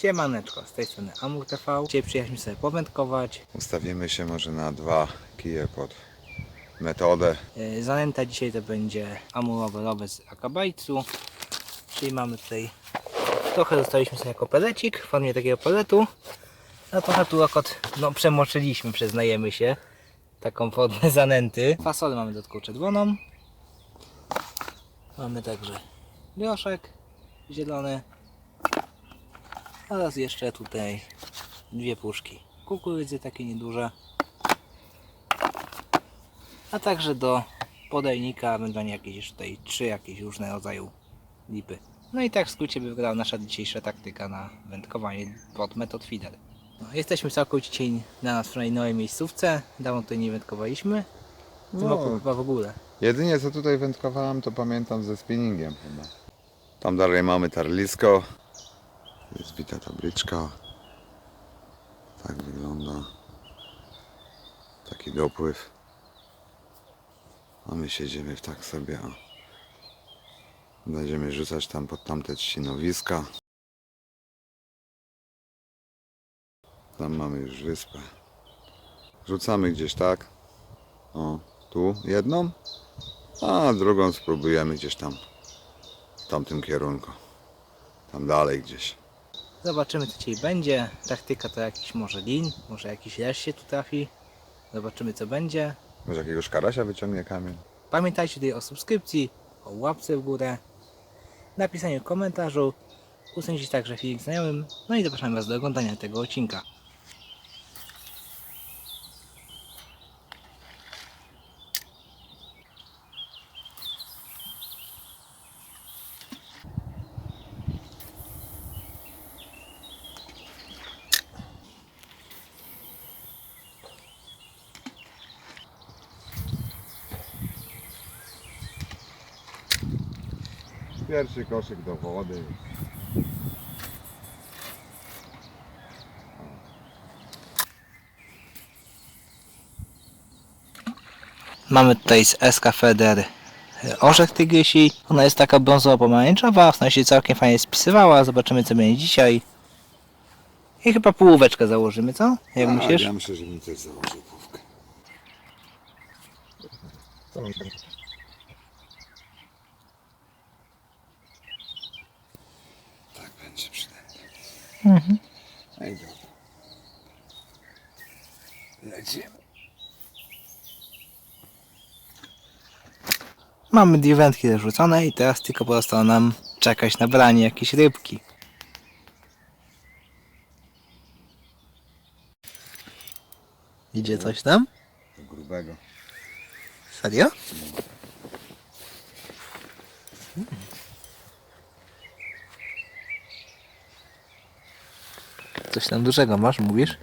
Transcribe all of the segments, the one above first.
Siemaneczko, z tej strony Amur TV. Dzisiaj przyjechaliśmy sobie powędkować. Ustawimy się może na dwa kije pod metodę. Yy, Zanęta dzisiaj to będzie amurowy rower z akabajcu. Czyli mamy tutaj trochę zostawiliśmy sobie jako pelecik w formie takiego peletu. A trochę tu akot no, przemoczyliśmy, przyznajemy się. Taką formę zanęty. Fasolę mamy dodatkowo czerwoną. Mamy także groszek zielony. Oraz jeszcze tutaj dwie puszki kukurydzy takie nieduże. A także do podajnika będą jakieś tutaj trzy jakieś różne rodzaju lipy. No i tak w skrócie by wyglądała nasza dzisiejsza taktyka na wędkowanie pod metod feeder. No, jesteśmy całkowicie na nas przynajmniej nowej miejscówce. Dawno tutaj nie wędkowaliśmy. W tym No. roku chyba w ogóle. Jedynie co tutaj wędkowałem to pamiętam ze spinningiem chyba. Tam dalej mamy tarlisko. Jest bita tabliczka. Tak wygląda. Taki dopływ. A my siedzimy w tak sobie. O. Będziemy rzucać tam pod tamte trzcinowiska. Tam mamy już wyspę. Rzucamy gdzieś tak. O, tu jedną, a drugą spróbujemy gdzieś tam w tamtym kierunku. Tam dalej gdzieś. Zobaczymy co dzisiaj będzie. Taktyka to jakiś może lin, może jakiś leż się tu trafi. Zobaczymy co będzie. Może jakiegoś karasia wyciągnie kamień. Pamiętajcie tutaj o subskrypcji, o łapce w górę, napisaniu komentarzu, usunięcie także filmik znajomym, no i zapraszam Was do oglądania tego odcinka. Pierwszy koszyk do wody. Mamy tutaj z SK Feder e, orzech tygrysi. Ona jest taka brązowo-pomarańczowa, w sensie całkiem fajnie spisywała. Zobaczymy co będzie dzisiaj. I chyba połóweczkę założymy, co? Jak A, myślisz? Ja myślę, że mi też założył główkę. Będzie przynajmniej. Mhm. No i dobra. Lecimy. Mamy dwie wędki zarzucone i teraz tylko pozostało nam czekać na branie jakiejś rybki. Idzie coś tam? Grubego. Serio? Coś tam dużego masz, mówisz?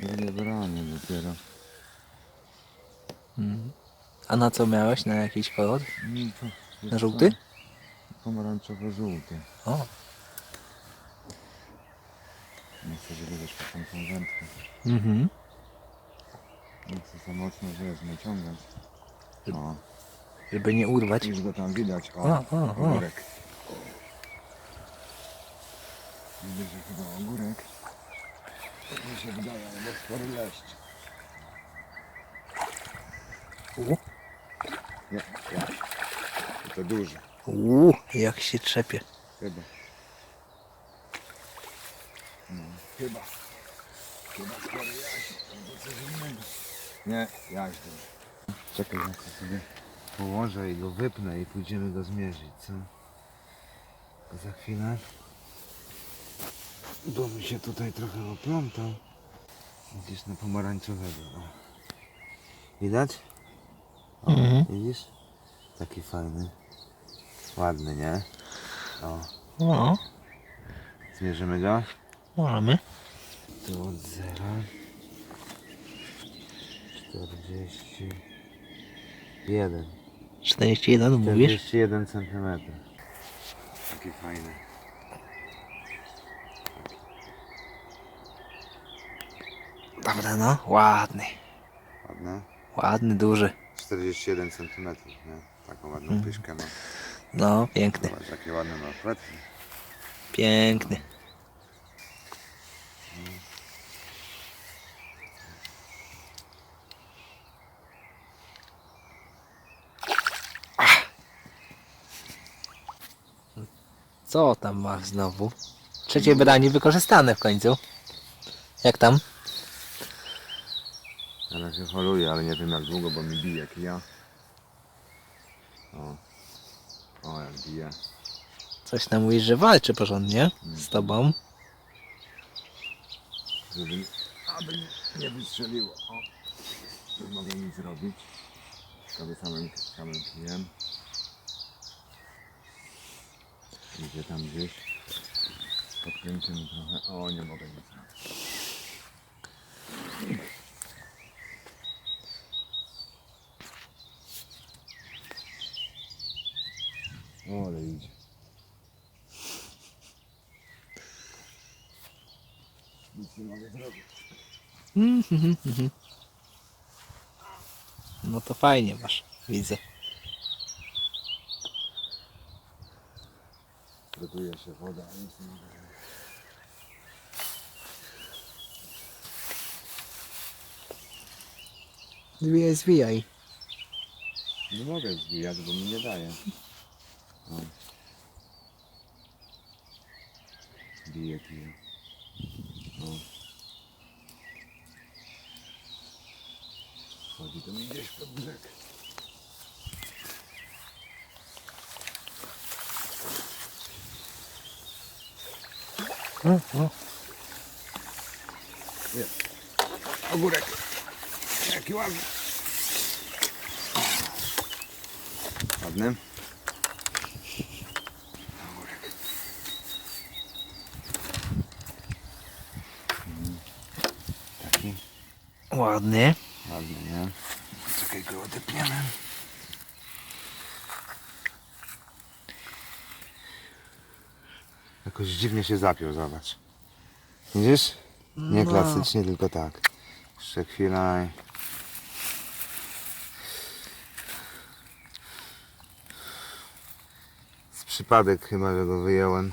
Drugie branie dopiero. A na co miałeś? Na jakiś kolor? No to- Na żółty? Pomarańczowo-żółty. O. Nie chcę, żeby wiesz, po tą wędkę. Mhm. Nie chcę za mocno, wiesz, naciągać. O, Żeby nie urwać. już go tam widać. O, O, o, o. Widzę, że chyba ogórek. Tak mi się wydaje, albo spory leszcz. U. Nie, ja. To duży. Uuu, jak się trzepie. Chyba. No, chyba. Chyba spory jaś. Albo coś innego. Nie, jaś duży. Czekaj, ja to sobie położę i go wypnę i pójdziemy go zmierzyć, co? Za chwilę. Bo mi się tutaj trochę oplątał. Gdzieś na pomarańczowego. O. Widać? O, Mhm. Widzisz? Taki fajny. Ładny, nie? O, O, zmierzymy go. mamy. Tu od zera. 41. 41 mówisz? 41 cm. Taki fajny. Dobra no, ładny. Ładny. Ładny, duży. 41 cm, nie? Taką ładną pyszkę ma. No, piękny. Zobacz, jakie ładne ma pletki. Piękny. Co tam masz znowu? Trzecie branie wykorzystane w końcu. Jak tam? Teraz się holuje, ale nie wiem jak długo, bo mi bije kija. O. O, jak bije. Coś tam mówisz, że walczy porządnie z tobą. Żeby aby nie, nie wystrzeliło. O. Nie mogę nic zrobić. Prawie samym, samym kijem. Idzie tam gdzieś. Podkręcimy trochę. O, nie mogę nic zrobić. O, ale idzie. Mhm. No to fajnie masz, widzę. Gotuje się woda, a nic nie. Zwijaj, zwijaj. Nie mogę zbijać, bo mi nie daje. O. Bije pije. O. Chodzi to mi gdzieś pod brzeg. O, o. Ogórek. Jaki ładny. Ładny? Ogórek. Taki Ładny. ładny, nie? Czekaj, go odepniemy. Jakoś dziwnie się zapiął, zobacz. Widzisz? Nie No. klasycznie, tylko tak. Jeszcze chwila. i- Z przypadek chyba, że go wyjąłem.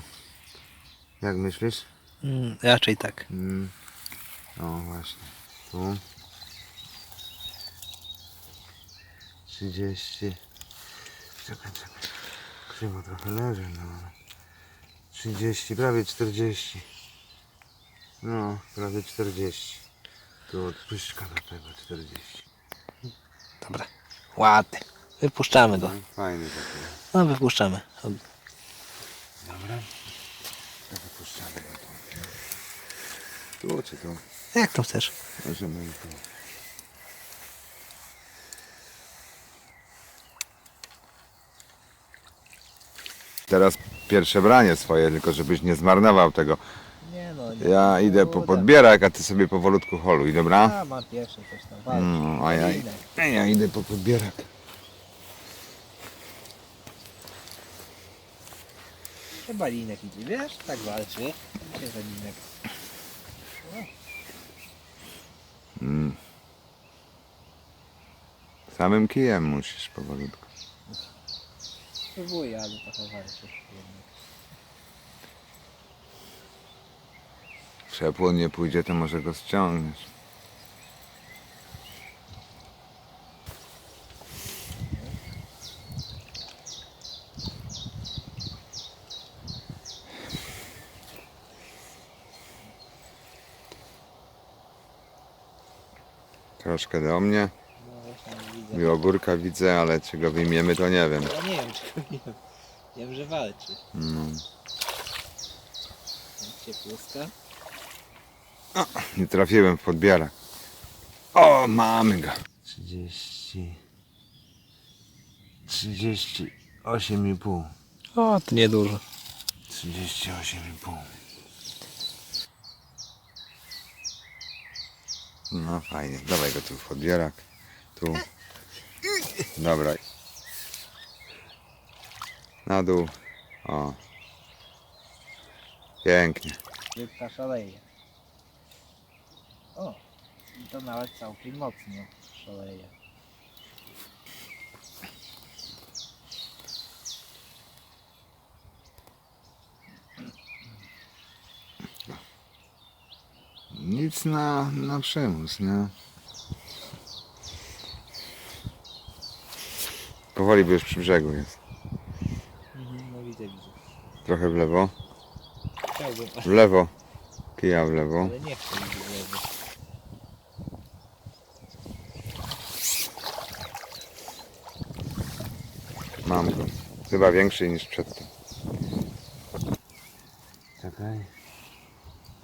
Jak myślisz? Mm, raczej tak. Mm. O właśnie. Tu. 30. Czekaj, czekaj. Krzywo trochę leży, no. ale 30, prawie 40. No, prawie 40. Tu od pyszczka do tego 40. Dobra. Ładny. Wypuszczamy go. No, fajny taki. No wypuszczamy. Dobra. To wypuszczamy go tu. Tu czy tu? Jak to chcesz? Możemy i tu. Teraz pierwsze branie swoje, tylko żebyś nie zmarnował tego. Nie no. Ja idę po podbierak, a ty sobie powolutku holuj, dobra? A, mam pierwszy coś tam. walczy. No, a ja, a ja idę po podbierak. Chyba linek idzie, wiesz? Tak walczy. Gdzie za linek? Samym kijem musisz powolutku. Próbuję, ale trochę walczy. Jednak. Przepłon nie pójdzie, to może go ściągniesz. Troszkę do mnie. Nie widzę. Ale czy go wyjmiemy to nie wiem. Ja nie wiem, czy nie wiem. Wiem, że walczy. No. Ciepłuska. Nie trafiłem w podbierak. O, mamy go. 30. 38,5. O, to niedużo. 38,5. No fajnie, dawaj go tu w podbierak. Tu. Dobra. Na dół. O. Pięknie. Rybka szaleje. O, i to nawet całkiem mocno szaleje. Nic na, na przymus, nie? Powoli, bo już przy brzegu jest. Mhm, no widzę, widzę. Trochę w lewo. Chciałbym, W lewo. Kija w lewo. ale nie chcę. Mam go. Chyba większy niż przedtem. Czekaj.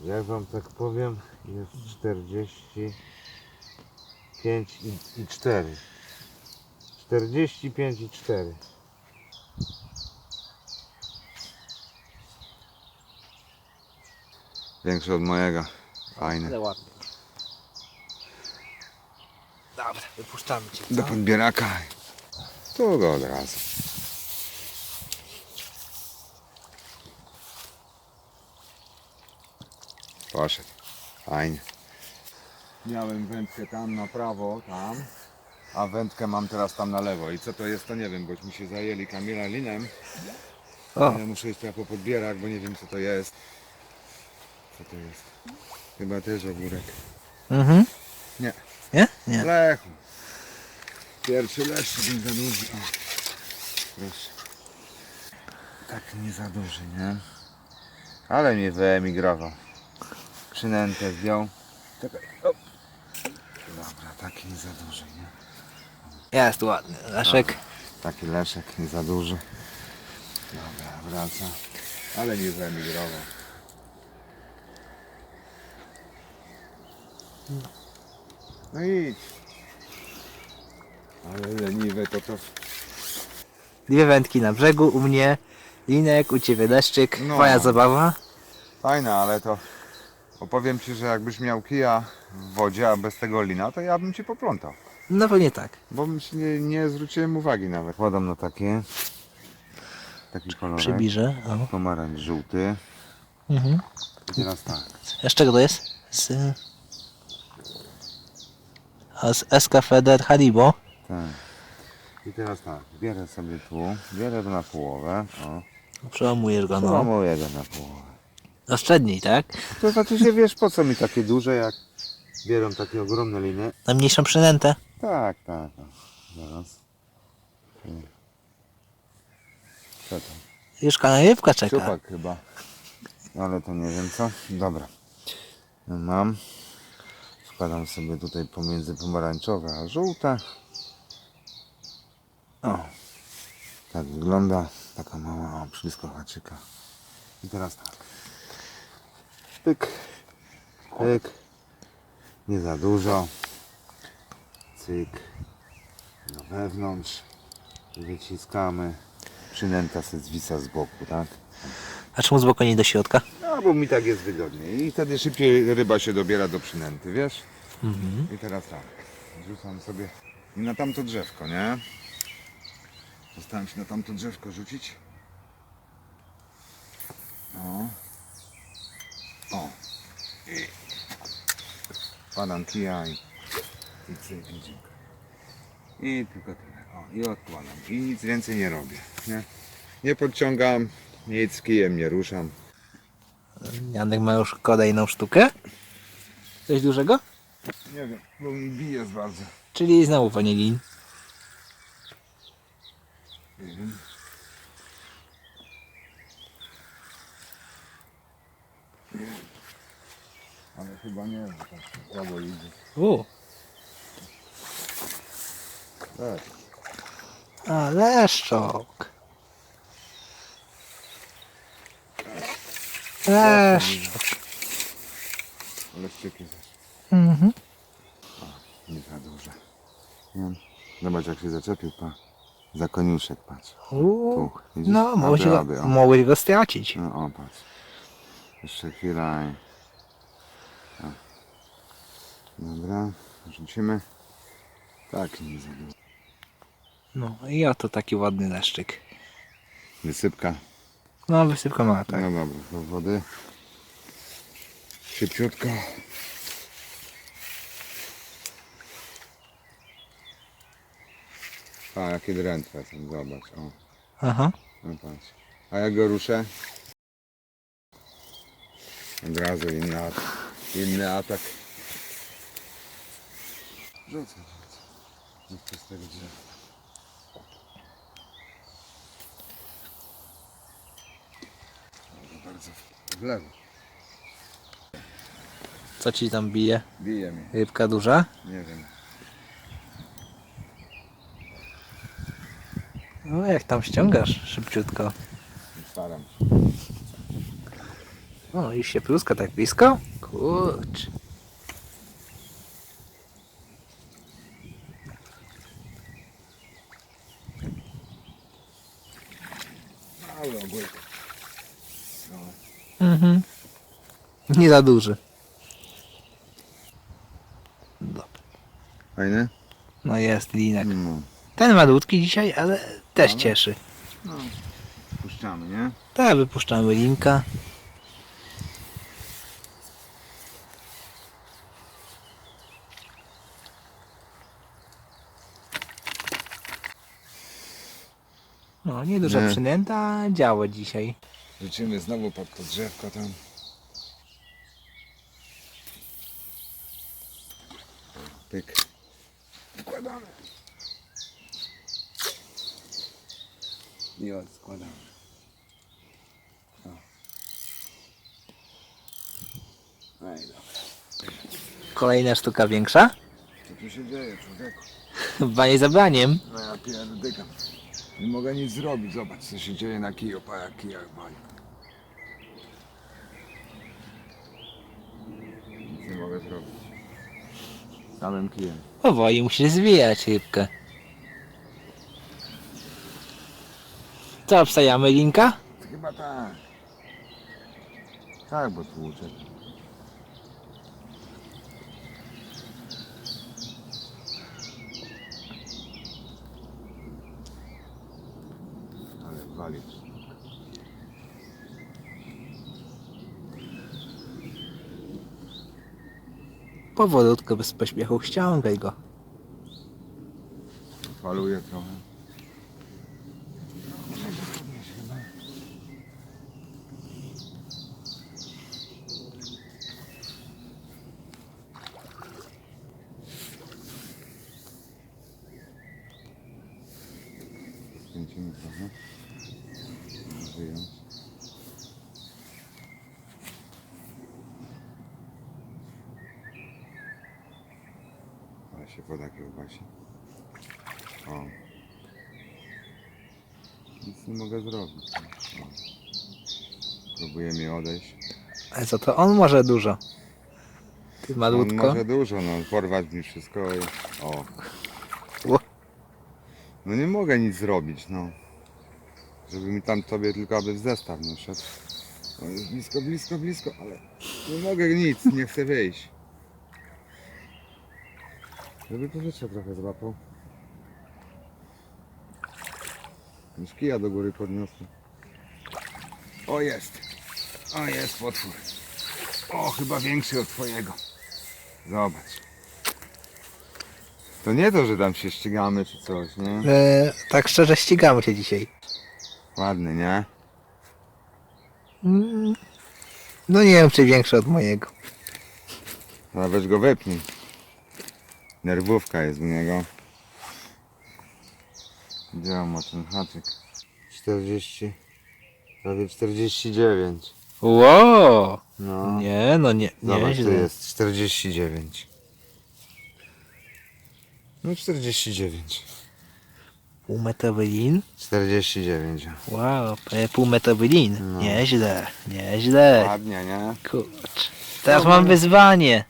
Jak wam tak powiem, jest 45 i, i 4. 45 i 4. Większy od mojego. Fajny. Ale ładny. Dobra, wypuszczamy cię. Do podbieraka. Tu go od razu. Poszedł. Fajnie. Miałem wędkę tam na prawo, tam. A wędkę mam teraz tam na lewo. I co to jest, to nie wiem, bośmy się zajęli Kamila linem. O, Ja muszę iść trochę po podbierak, bo nie wiem co to jest. Co to jest? Chyba też ogórek. mhm. Nie. Nie? Nie. Lechu. Pierwszy leszczyk nie za duży. O, proszę. Tak nie za duży, nie? Ale mnie wyemigrował. Przynętę wziął. Czekaj. O. Dobra, taki nie za duży, nie? Jest ładny. Leszek. Taki leszek nie za duży. Dobra, wraca. Ale nie wyemigrował. No idź. Ale leniwe to to Dwie wędki na brzegu, u mnie linek, u ciebie deszczyk. No. Twoja zabawa. Fajne, ale to opowiem Ci, że jakbyś miał kija w wodzie, a bez tego lina, to ja bym Ci poplątał. No pewnie tak. Bo bym się nie, nie zwróciłem uwagi nawet. Kładam na takie. Taki kolorek. Przybliżę. O. Pomarańcz żółty. Mhm. I teraz tak. A z czego to jest? Z, a z SK Feder Haribo. Tak. I teraz tak. Bierę sobie tu. Bierę to na połowę. O. Przełamujesz go, no. Przełamuję go na połowę. Oszczędniej, tak? To znaczy się wiesz po co mi takie duże, jak bieram takie ogromne liny. Na mniejszą przynętę. Tak, tak, tak. Zaraz. Co to? Już kanajewka czeka. Szczupak chyba. Ale to nie wiem co. Dobra. No Mam. Wkładam sobie tutaj pomiędzy pomarańczowe a żółte. O. Tak wygląda. Taka mała blisko haczyka. I teraz tak. Pyk. Pyk. Nie za dużo. Cyk. Do wewnątrz. Wyciskamy. Przynęta se zwisa z boku, tak? A czemu z boku nie do środka? No, bo mi tak jest wygodniej. I wtedy szybciej ryba się dobiera do przynęty, wiesz? Mhm. I teraz tak. Rzucam sobie i na tamto drzewko, nie? Postaram się na tamto drzewko rzucić. O. O. I wkładam kija i, i cyk, i tylko tyle. O, i odkładam. I nic więcej nie robię, nie? Nie podciągam, nic z kijem nie ruszam. Janek ma już kolejną sztukę. Coś dużego? Nie wiem, bo mi bije bardzo. Czyli znowu wanilin. Wiem. Nie. Ale chyba nie, bo tak słabo idzie. U. Tak. A, leszczok. Leszczok. Ale szczyki też. Mhm. Nie za duże. Nie. Zobacz jak się zaczepił, pa. Za koniuszek, patrz. Widzisz? No, Aby, mogłeś go, aby, o. mogłeś go stracić. No o, patrz. Jeszcze chwila i... O. Dobra, rzucimy. Tak, nie za dużo. No i oto taki ładny leszczyk. Wysypka. No, wysypka ma, tak. No dobra, do wody. Szybciutko. A, jakie drętwe są, zobacz. O, Aha. no patrz. A jak go ruszę? Od razu i na Inny atak. Rzucę, rzucę. Niech to z tego drzewa. Dobra, Bardzo w- w lewo. Co ci tam bije? Bije mnie. Rybka duża? Nie wiem. No jak tam ściągasz szybciutko. Staram się. O, już się pluska tak blisko? Kurcz. Mały ogórek. No. Mhm. Nie za duży. Dobra. Fajny? No jest linek. No. Ten malutki dzisiaj, ale też cieszy. no. Puszczamy, nie? Tak, wypuszczamy linka. No, nieduża Nie. przynęta, a działo dzisiaj. Lecimy znowu pod to drzewko tam. Pyk. I odskładamy. O. No i dobra. Kolejna sztuka większa. Co tu się dzieje, człowieku? Chyba nie zabraniem. No ja pierdykam. Nie mogę nic zrobić. Zobacz, co się dzieje na kiju, pa jak kijach wali. Nic nie mogę zrobić. Samym kijem. Powoli musisz zwijać rybkę. Co, obstajamy linka? Chyba tak. Tak, bo tłuczę. Ale wali. Powolutku, bez pośpiechu, ściągaj go. Faluje trochę. Kręcimy trochę. Wyjąć. Ale się woda kiełbasi. O. Nic nie mogę zrobić. O. Próbuję mi odejść. Ale co to on może dużo? Ty On malutko. może dużo, no porwać mi wszystko i... O. No nie mogę nic zrobić, no. Żeby mi tam tobie tylko aby w zestaw nie szedł. On jest blisko, blisko, blisko, ale nie mogę nic, nie chcę wyjść. Żeby powietrze trochę złapał. Już kija do góry podniosłem. O jest! O jest potwór. O, chyba większy od twojego. Zobacz. To nie to, że tam się ścigamy czy coś, nie? E, tak szczerze ścigamy się dzisiaj. Ładny, nie? Mm, No nie wiem, czy większy od mojego. Nawet go wypnij. Nerwówka jest u niego. Gdzie on ma ten haczyk? 40. Prawie 49. Ło! No. Nie, no nie, Zobacz, tu nieźle. jest 49. No 49. Półmetrowy lin? 49. Wow, e, półmetrowy lin. No. Nieźle, nieźle. Ładnie, nie? Kurcz. Teraz mam wyzwanie,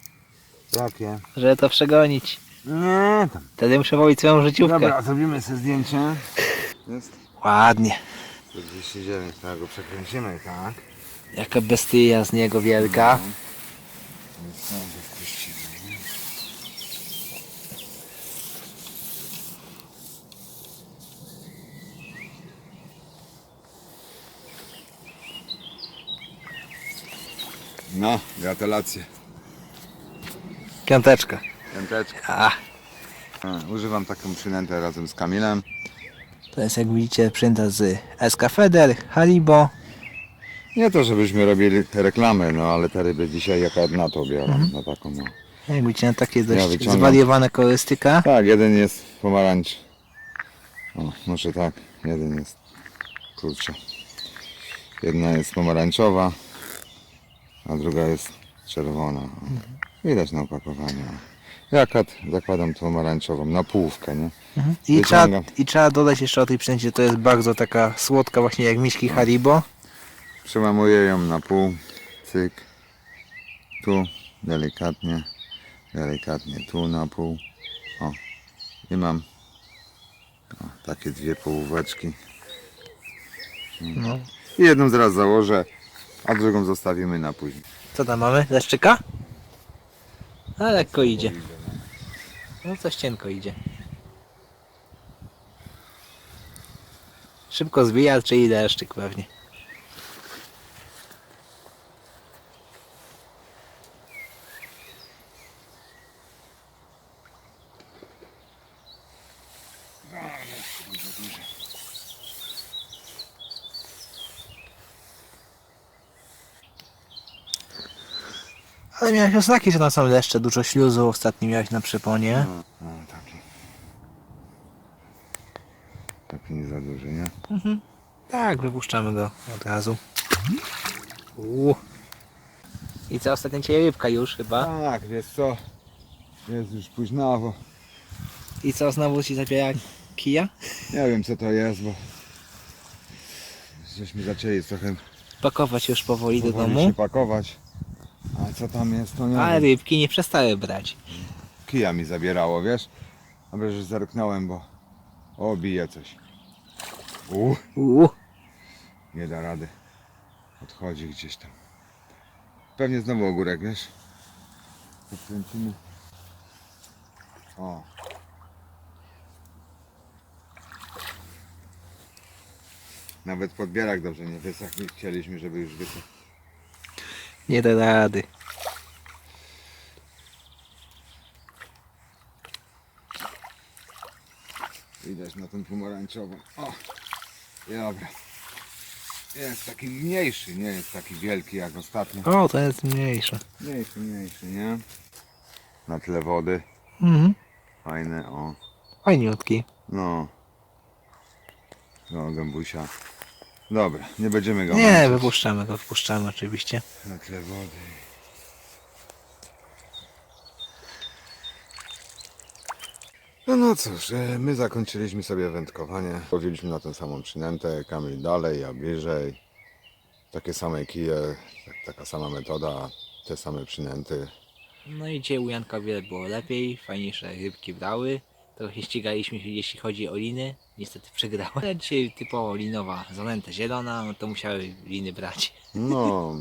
Jakie? żeby to przegonić. Nie, tam. Wtedy muszę wołać swoją życiówkę. Dobra, zrobimy sobie zdjęcie. Jest Ładnie. 49, tak go przekręcimy, tak? Jaka bestia z niego wielka. Więc znowu wpuścimy, nie? No, gratulacje. Piąteczka. Piąteczka. A, A, Używam taką przynętę razem z Kamilem. to jest jak widzicie przynta z SK Feder, Haribo. Nie to, żebyśmy robili reklamę, no ale te ryby dzisiaj jaka na to biorą, na taką no. Jak widzicie, na takie Ja dość wyciągam. zwariowane kolorystyka. Tak, jeden jest pomarańcz. O, może tak, jeden jest, kurczę. Jedna jest pomarańczowa, a druga jest czerwona. Widać na opakowaniu. Ja kat zakładam tą pomarańczową na połówkę, nie? I trzeba, Wyciągam. I trzeba dodać jeszcze o tej że to jest bardzo taka słodka właśnie jak miśki Haribo. Przełamuję ją na pół, cyk, tu delikatnie, delikatnie tu na pół, o i mam o, takie dwie połóweczki No. i jedną zaraz założę, a drugą zostawimy na później. Co tam mamy? Leszczyka? A lekko idzie. No coś cienko idzie. Szybko zwija, czyli deszczyk pewnie. Ale miałeś oznaki, że tam są deszcze, dużo śluzu ostatnio miałeś na przeponie. No, no taki, taki nie za duży, nie? Tak, wypuszczamy go od razu. Uuu. I co, ostatnio cię rybka już chyba? Tak, wiesz co, jest już późnawo, I co, znowu ci zabiera kija? nie wiem co to jest, bo żeśmy zaczęli trochę Pakować już powoli do powoli domu. się pakować, a co tam jest to nie Ale wiem. rybki nie przestały brać. kija mi zabierało, wiesz? Dobrze, że zerknąłem, bo o, bije coś. U, Uuu. nie da rady. Odchodzi gdzieś tam. Pewnie znowu ogórek, wiesz? Podkręcimy. O. Nawet podbierak dobrze nie wysechł. My Chcieliśmy, żeby już wysechł. Nie da rady. Widać na tą pomarańczową. O, dobra. Jest taki mniejszy, nie jest taki wielki jak ostatnio. O, to jest mniejsze. Mniejszy, mniejszy, nie? Na tle wody. Mhm. Fajne, o. Fajniutki. No. No, gębusia. Dobra, nie będziemy go Nie, męczyć. wypuszczamy go, wypuszczamy oczywiście. Na tle wody. No, no cóż, e, my zakończyliśmy sobie wędkowanie. Powzięliśmy na tę samą przynętę, Kamil dalej, ja bliżej. Takie same kije, tak- taka sama metoda, te same przynęty. No i dzisiaj u Janka o wiele było lepiej, fajniejsze rybki brały. Trochę ścigaliśmy się jeśli chodzi o liny, niestety przegrałem. Ale dzisiaj typowo linowa zanęta zielona, no to musiały liny brać. No,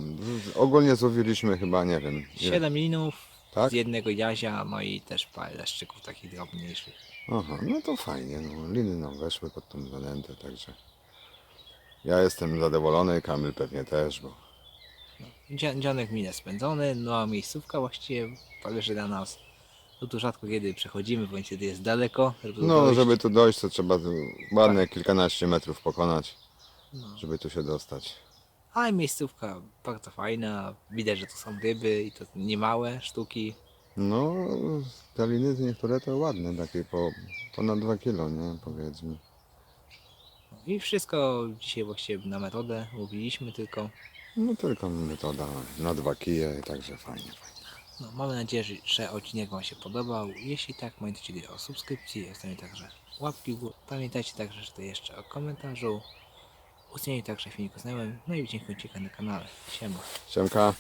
ogólnie złowiliśmy chyba, nie wiem, 7 linów Tak? z jednego jazia, no i też parę leszczyków takich drobniejszych. Aha, no to fajnie, no, liny nam weszły pod tą zanętę, także ja jestem zadowolony, Kamil pewnie też, bo Dzia- Dzionek minę spędzony, no a miejscówka właściwie należy dla nas. No tu rzadko kiedy przechodzimy, bądź kiedy jest daleko. Żeby no, dojść. żeby tu dojść, to trzeba tu ładne kilkanaście metrów pokonać, No. żeby tu się dostać. Ale miejscówka bardzo fajna, widać, że to są ryby i to niemałe sztuki. No, te liny niektóre to ładne, takie po ponad 2 kilo, nie, powiedzmy. I wszystko dzisiaj właściwie na metodę mówiliśmy tylko. No tylko metoda na dwa kije, także fajnie, fajnie. No, mamy nadzieję, że- odcinek Wam się podobał. Jeśli tak, pamiętajcie o subskrypcji, zostawię także łapki w górę. Pamiętajcie także, że to jeszcze o komentarzu. Oceniajcie także filmik znajomym, no i dziękuję na kanale. Siema. Siemka.